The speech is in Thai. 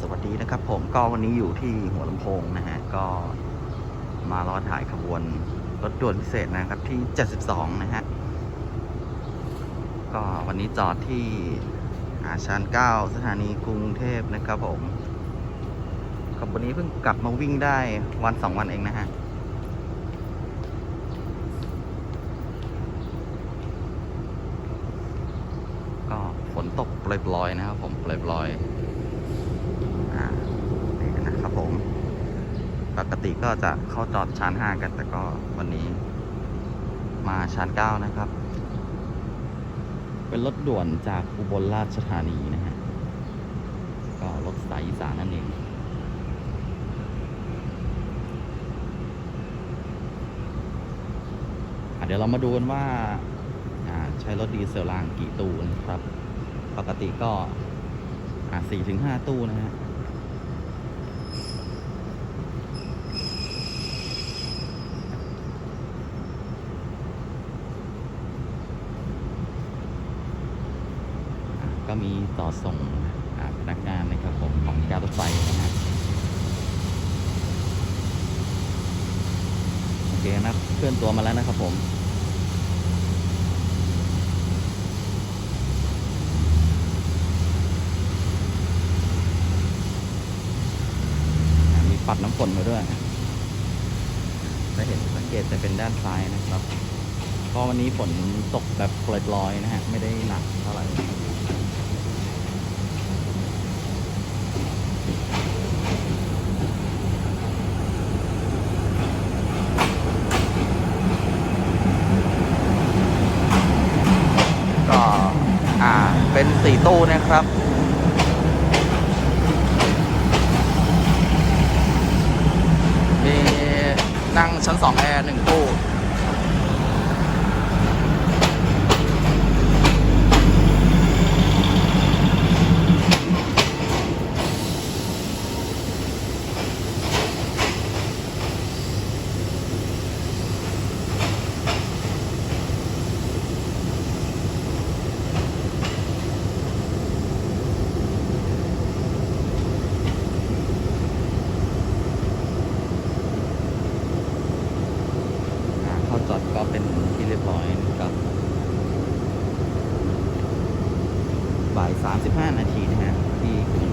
สวัสดีนะครับผมก็วันนี้อยู่ที่หัวลำโพงนะฮะ ก็มารอถ่ายขบวนรถด่วนพิเศษนะครับที่ 72 นะฮะ ก็วันนี้จอดที่อาชาน9 สถานีกรุงเทพนะครับผมขบวนนี้เพิ่งกลับมาวิ่งได้วันสองวันเองนะฮะก็ฝนตกปล่อยๆนะครับผมปล่อยๆอ่านี่นะครับผม ปกติก็จะเข้าจอดชานห้ากัน แต่ก็วันนี้มาชานเก้านะครับ เป็นรถด่วนจากอุบลราชธานีนะฮะ ก็รถสายอีสานนั่นเองอเดี๋ยวเรามาดูกันว่าใช้รถดีเซลรางกี่ตู้นะครับ ปกติก็อ่าสี่ถึงห้าตู้นะฮะ ก็มีต่อส่งพนักงานนะครับผมของการรถไฟนะฮะโอเคนะเคลื่อนตัวมาแล้วนะครับผมมีปัดน้ำฝนมาด้วยจะเห็นสังเกตจะเป็นด้านซ้ายนะครับก็วันนี้ฝนตกแบบปล่อยๆนะฮะ ไม่ได้หนักเท่าไหร่ เป็นสี่ตู้นะครับ มีนั่งชั้นสองแอร์หนึ่งตู้ อ่าเข้าจอดก็เป็นที่เรียบร้อยนะครับ บ่าย 35 นาทีนะฮะที่กรุง